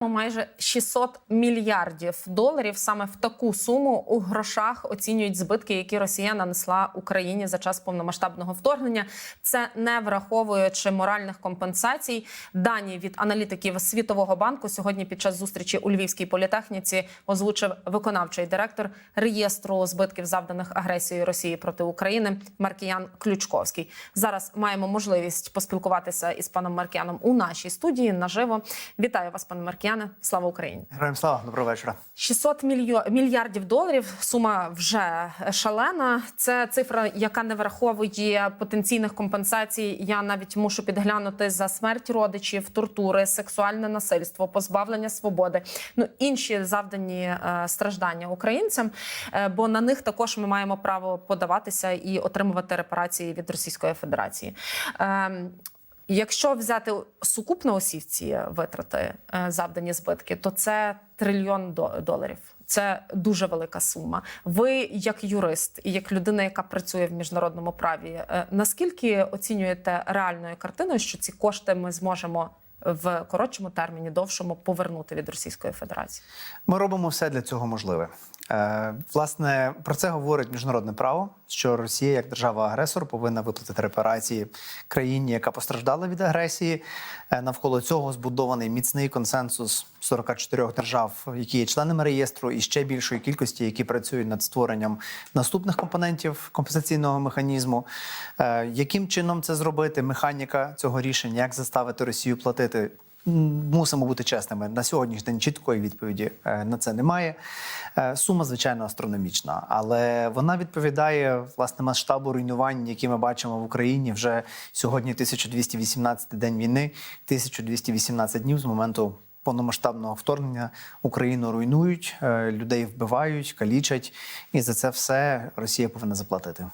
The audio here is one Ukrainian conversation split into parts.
Майже 600 мільярдів доларів саме в таку суму у грошах оцінюють збитки, які Росія нанесла Україні за час повномасштабного вторгнення. Це не враховуючи моральних компенсацій. Дані від аналітиків Світового банку сьогодні під час зустрічі у Львівській політехніці озвучив виконавчий директор реєстру збитків, завданих агресією Росії проти України Маркіян Ключковський. Зараз маємо можливість поспілкуватися із паном Маркіяном у нашій студії наживо. Вітаю вас, пане Маркіяне. Слава Україні! Героям слава, доброго вечора. 600 мільйо... мільярдів доларів. Сума вже шалена. Це цифра, яка не враховує потенційних компенсацій. Я навіть мушу підглянути за смерть родичів, тортури, сексуальне насильство, позбавлення свободи. Ну інші завдані е, страждання українцям. Е, бо на них також ми маємо право подаватися і отримувати репарації від Російської Федерації. Якщо взяти сукупно усі ці витрати, е, завдані збитки, то це трильйон до- доларів. Це дуже велика сума. Ви, як юрист і як людина, яка працює в міжнародному праві, е, наскільки оцінюєте реальною картиною, що ці кошти ми зможемо в коротшому терміні, довшому повернути від Російської Федерації? Ми робимо все для цього можливе. Е, власне, про це говорить міжнародне право, що Росія, як держава-агресор, повинна виплатити репарації країні, яка постраждала від агресії. Е, навколо цього збудований міцний консенсус 44 держав, які є членами реєстру, і ще більшої кількості, які працюють над створенням наступних компонентів компенсаційного механізму. Е, яким чином це зробити? Механіка цього рішення, як заставити Росію платити? Мусимо бути чесними. На сьогоднішній день чіткої відповіді е, на це немає. Е, Сума, звичайно, астрономічна, але вона відповідає власне масштабу руйнувань, які ми бачимо в Україні вже сьогодні. 1218 день війни, 1218 днів з моменту повномасштабного вторгнення Україну руйнують, е, людей вбивають, калічать, і за це все Росія повинна заплатити.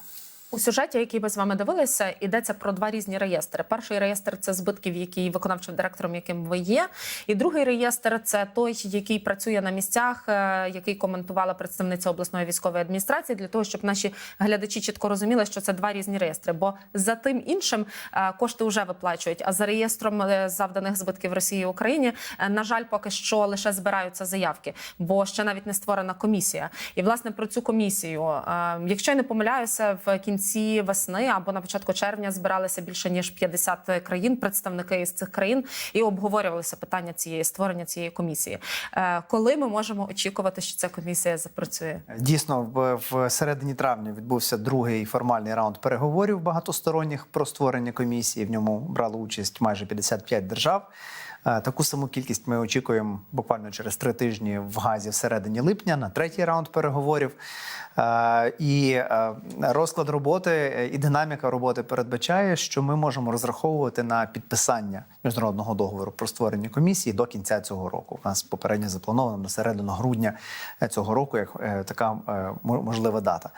У сюжеті, який ми з вами дивилися, йдеться про два різні реєстри. Перший реєстр це збитків, який виконавчим директором, яким ви є. І другий реєстр це той, який працює на місцях, е, який коментувала представниця обласної військової адміністрації, для того, щоб наші глядачі чітко розуміли, що це два різні реєстри. Бо за тим іншим е, кошти вже виплачують. А за реєстром е, завданих збитків Росії Україні, на жаль, поки що лише збираються заявки, бо ще навіть не створена комісія. І власне про цю комісію, якщо я не помиляюся, в кінці весни або на початку червня збиралися більше ніж 50 країн, представники із цих країн, і обговорювалися питання цієї створення цієї комісії. Е, Коли ми можемо очікувати, що ця комісія запрацює? Дійсно, в, середині травня відбувся другий формальний раунд переговорів багатосторонніх про створення комісії. В ньому брало участь майже 55 держав. Е, Таку саму кількість ми очікуємо буквально через три тижні в Газі в середині липня на третій раунд переговорів. Е, І е, розклад роботи і динаміка роботи передбачає, що ми можемо розраховувати на підписання міжнародного договору про створення комісії до кінця цього року. У нас попередньо заплановано на середину грудня цього року, як така мо- можлива дата.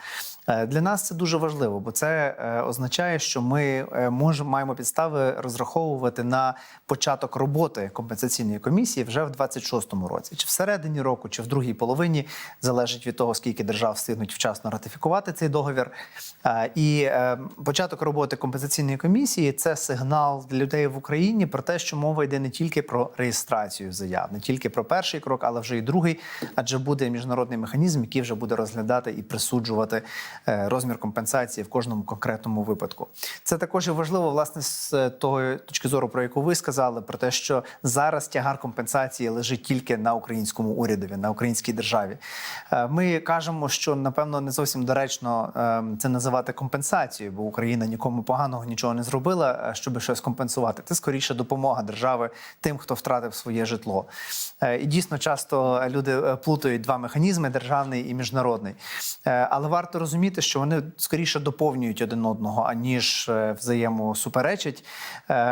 Для нас це дуже важливо, бо це означає, що ми можемо маємо підстави розраховувати на початок роботи компенсаційної комісії вже в 26-му році, чи всередині року, чи в другій половині, залежить від того, скільки держав встигнуть вчасно ратифікувати цей договір. І е, початок роботи компенсаційної комісії це сигнал для людей в Україні про те, що мова йде не тільки про реєстрацію заяв, не тільки про перший крок, але вже і другий, адже буде міжнародний механізм, який вже буде розглядати і присуджувати е, розмір компенсації в кожному конкретному випадку. Це також важливо, власне, з е, того точки зору, про яку ви сказали, про те, що зараз тягар компенсації лежить тільки на українському урядові, на українській державі. Е, Ми кажемо, що напевно не зовсім доречно е, це називати компенсацією, бо Україна нікому поганого нічого не зробила, е, щоб щось компенсувати. Це скоріше допомога держави тим, хто втратив своє житло. І дійсно часто люди плутають два механізми державний і міжнародний. Але варто розуміти, що вони скоріше доповнюють один одного, аніж взаємосуперечать.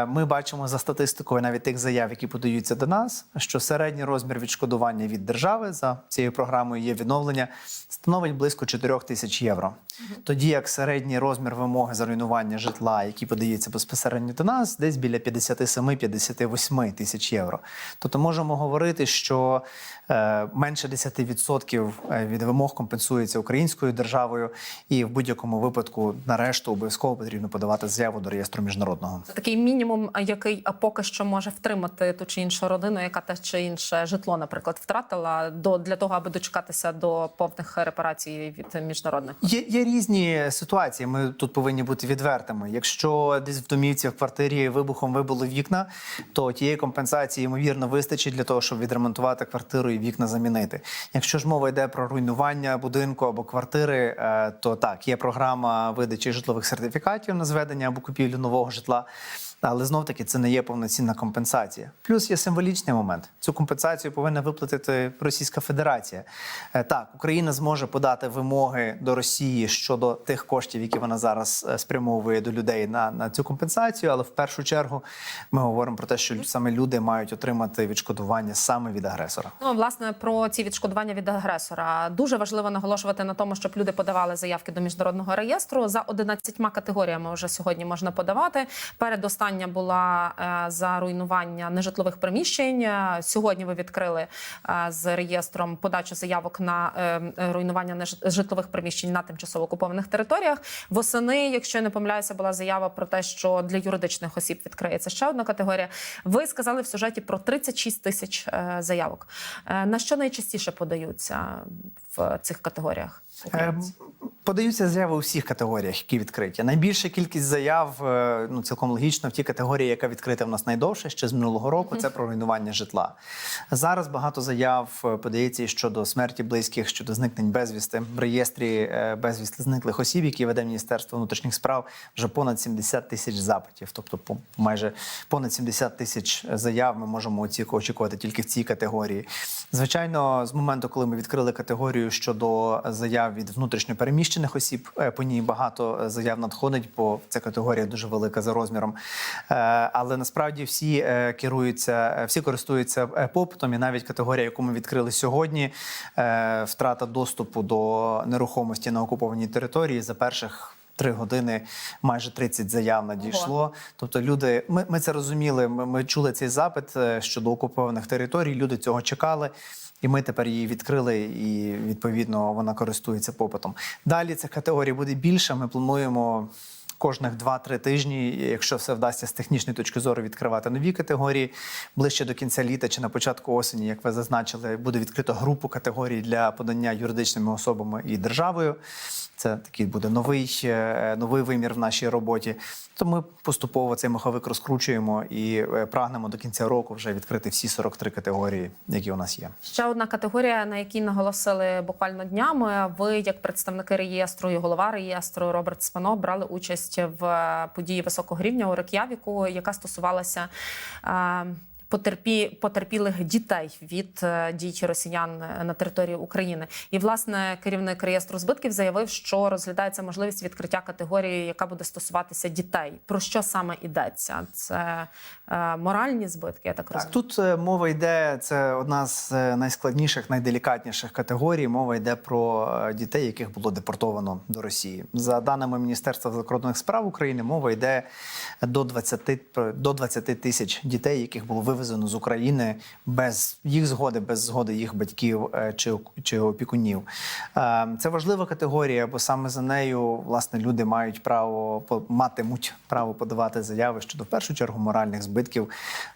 Ми бачимо за статистикою навіть тих заяв, які подаються до нас, що середній розмір відшкодування від держави за цією програмою є відновлення становить близько 4 тисяч євро. Тоді як середній розмір вимоги за руйнування житла, які подається безпосередньо до нас, десь біля 57-58 тисяч євро. Тобто можемо говорити, що е, менше 10% від вимог компенсується українською державою, і в будь-якому випадку на решту обов'язково потрібно подавати заяву до реєстру міжнародного. Це такий мінімум, який поки що може втримати. Підтримати ту чи іншу родину, яка те чи інше житло, наприклад, втратила до для того, аби дочекатися до повних репарацій від міжнародних. Є, є різні ситуації. Ми тут повинні бути відвертими. Якщо десь в домівці в квартирі вибухом вибило вікна, то тієї компенсації ймовірно вистачить для того, щоб відремонтувати квартиру і вікна замінити. Якщо ж мова йде про руйнування будинку або квартири, е, то так є програма видачі житлових сертифікатів на зведення або купівлю нового житла. Але знов таки це не є повноцінна компенсація. Плюс є символічний момент. Цю компенсацію повинна виплатити Російська Федерація. Е, Так, Україна зможе подати вимоги до Росії щодо тих коштів, які вона зараз е, спрямовує до людей на, на цю компенсацію. Але в першу чергу ми говоримо про те, що саме люди мають отримати відшкодування саме від агресора. Ну, власне, про ці відшкодування від агресора дуже важливо наголошувати на тому, щоб люди подавали заявки до міжнародного реєстру за 11 категоріями. Вже сьогодні можна подавати. Передостання була е, за руйнування нежитлових приміщень. Е, Сьогодні ви відкрили е, з реєстром подачу заявок на руйнування нежитлових приміщень на тимчасово окупованих територіях. Восени, якщо я не помиляюся, була заява про те, що для юридичних осіб відкриється ще одна категорія. Ви сказали в сюжеті про 36 тисяч заявок. На що найчастіше подаються в цих категоріях? українці? Подаються заяви у всіх категоріях, які відкриті. Найбільша кількість заяв, е, ну цілком логічно, в тій категорії, яка відкрита в нас найдовше, ще з минулого року, це про руйнування житла. Зараз багато заяв е, подається щодо смерті близьких, щодо зникнень безвісти. В реєстрі е, безвісти зниклих осіб, які веде Міністерство внутрішніх справ, вже понад 70 тисяч запитів. Тобто, по майже понад 70 тисяч заяв ми можемо очікувати тільки в цій категорії. Звичайно, з моменту, коли ми відкрили категорію щодо заяв від внутрішньопереміщених осіб, е, по ній багато е, заяв надходить, бо ця категорія дуже велика за розміром. Е, Але насправді всі керуються, всі користуються попитом, і навіть категорія, яку ми відкрили сьогодні, втрата доступу до нерухомості на окупованій території за перших. Три години майже 30 заяв надійшло. Тобто, люди, ми, ми це розуміли. Ми, ми чули цей запит щодо окупованих територій. Люди цього чекали. І ми тепер її відкрили, і відповідно вона користується попитом. Далі цих категорій буде більше. Ми плануємо кожних 2-3 тижні, якщо все вдасться з технічної точки зору, відкривати нові категорії. Ближче до кінця літа чи на початку осені, як ви зазначили, буде відкрито групу категорій для подання юридичними особами і державою. Це такий буде новий, е, новий вимір в нашій роботі. То ми поступово цей маховик розкручуємо і е, прагнемо до кінця року вже відкрити всі 43 категорії, які у нас є. Ще одна категорія, на якій наголосили буквально днями. Ви, як представники реєстру і голова реєстру Роберт Спано, брали участь в події високого рівня у Рек'явіку, яка стосувалася. Е, Потерпі потерпілих дітей від е, дій росіян на території України, і власне керівник реєстру збитків заявив, що розглядається можливість відкриття категорії, яка буде стосуватися дітей. Про що саме йдеться? Це е, моральні збитки. Я так, розумію. тут е, мова йде. Це одна з е, найскладніших, найделікатніших категорій. Мова йде про е, дітей, яких було депортовано до Росії. За даними Міністерства закордонних справ України, мова йде до 20, про- до 20 тисяч дітей, яких було вивезено з України без їх згоди, без згоди їх батьків е, чи, чи опікунів. Е, Це важлива категорія, бо саме за нею власне люди мають право матимуть право подавати заяви щодо в першу чергу моральних збитків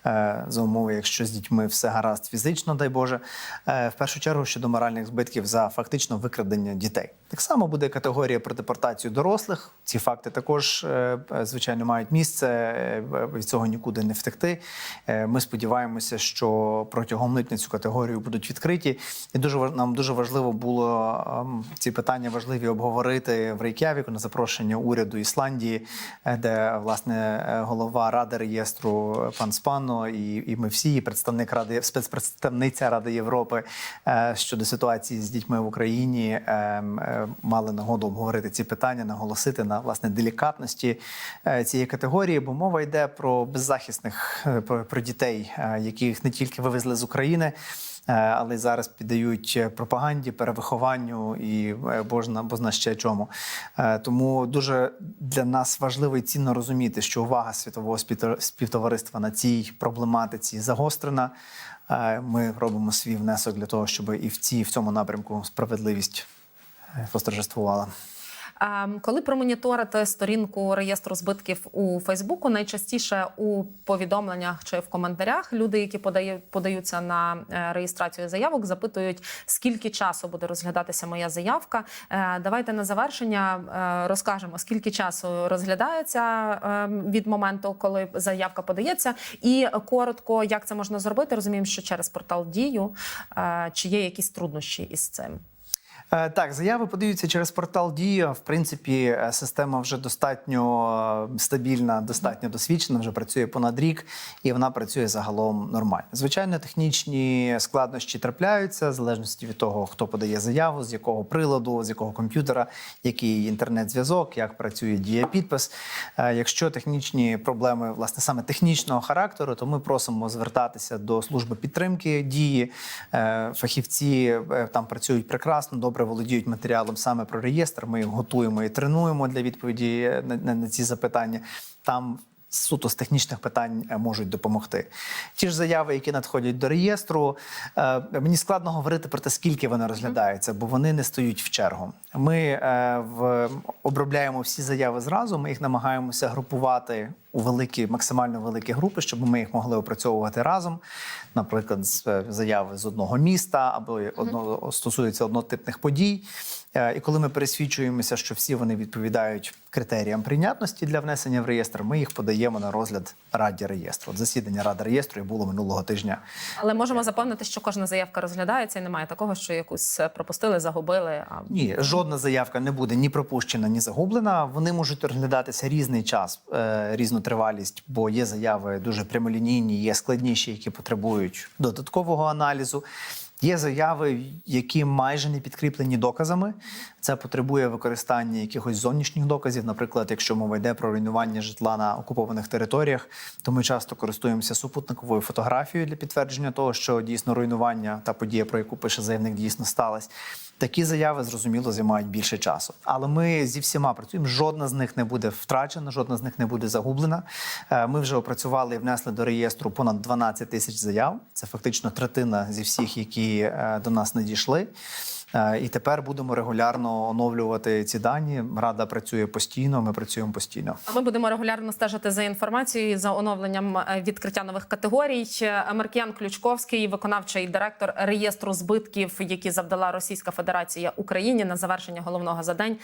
е, за умови, якщо з дітьми все гаразд фізично, дай Боже. В першу чергу щодо моральних збитків за фактично викрадення дітей. Так само буде категорія про депортацію дорослих. Ці факти також е, е, звичайно мають місце. е, Від цього нікуди не втекти. Е, Ми сподіваємося, що протягом липня цю категорію будуть відкриті. І дуже нам дуже важливо було ем, ці питання важливі обговорити в Рейк'явіку на запрошення уряду Ісландії, е, де власне е, голова ради реєстру е, пан Спано і, і ми всі, і представник ради спецпредставниця Ради Європи е, щодо ситуації з дітьми в Україні ем, е, мали нагоду обговорити ці питання, наголосити на власне делікатності е, цієї категорії, бо мова йде про беззахисних е, про, дітей, е, яких не тільки вивезли з України. Але й зараз піддають пропаганді, перевихованню і божна бозна ще чому. Тому дуже для нас важливо і цінно розуміти, що увага світового співтовариства на цій проблематиці загострена. Ми робимо свій внесок для того, щоб і в цій в цьому напрямку справедливість восторжествувала. Ем, Коли промоніторити сторінку реєстру збитків у Фейсбуку, найчастіше у повідомленнях чи в коментарях люди, які подають подаються на е, реєстрацію заявок, запитують, скільки часу буде розглядатися моя заявка. Е, Давайте на завершення е, розкажемо, скільки часу розглядається е, від моменту, коли заявка подається, і коротко, як це можна зробити. Розуміємо, що через портал дію чи є якісь труднощі із цим. Е, Так, заяви подаються через портал Дія. В принципі, е, система вже достатньо е, стабільна, достатньо досвідчена, вже працює понад рік, і вона працює загалом нормально. Звичайно, технічні складнощі трапляються в залежності від того, хто подає заяву, з якого приладу, з якого комп'ютера, який інтернет-зв'язок, як працює дія підпис. Якщо технічні проблеми, власне, саме технічного характеру, то ми просимо звертатися до служби підтримки дії. Фахівці там працюють прекрасно, добре володіють матеріалом саме про реєстр. Ми їх готуємо і тренуємо для відповіді на, на, на ці запитання. Там суто з технічних питань е, можуть допомогти. Ті ж заяви, які надходять до реєстру, е, мені складно говорити про те, скільки вони розглядаються, бо вони не стоють в чергу. Ми е, в, обробляємо всі заяви зразу. Ми їх намагаємося групувати у великі, максимально великі групи, щоб ми їх могли опрацьовувати разом. Наприклад, з е, заяви з одного міста або одного стосуються однотипних подій. Е, І коли ми пересвідчуємося, що всі вони відповідають критеріям прийнятності для внесення в реєстр, ми їх подаємо на розгляд раді реєстру. От засідання ради реєстру і було минулого тижня. Але можемо запевнити, що кожна заявка розглядається, і немає такого, що якусь е, пропустили, загубили. А Ні, жодна заявка не буде ні пропущена, ні загублена. Вони можуть розглядатися різний час, е, різну тривалість, бо є заяви дуже прямолінійні, є складніші, які потребують додаткового аналізу. Є заяви, які майже не підкріплені доказами. Це потребує використання якихось зовнішніх доказів. Наприклад, якщо мова йде про руйнування житла на окупованих територіях, то ми часто користуємося супутниковою фотографією для підтвердження того, що дійсно руйнування та подія, про яку пише заявник, дійсно сталася. Такі заяви зрозуміло займають більше часу. Але ми зі всіма працюємо. Жодна з них не буде втрачена, жодна з них не буде загублена. Е, Ми вже опрацювали і внесли до реєстру понад 12 тисяч заяв. Це фактично третина зі всіх, які е, до нас надійшли. Е, І тепер будемо регулярно оновлювати ці дані. Рада працює постійно. Ми працюємо постійно. Ми будемо регулярно стежити за інформацією за оновленням е, відкриття нових категорій. Е, Маркіян Ключковський, виконавчий директор реєстру збитків, які завдала Російська Федерація Україні на завершення головного за день.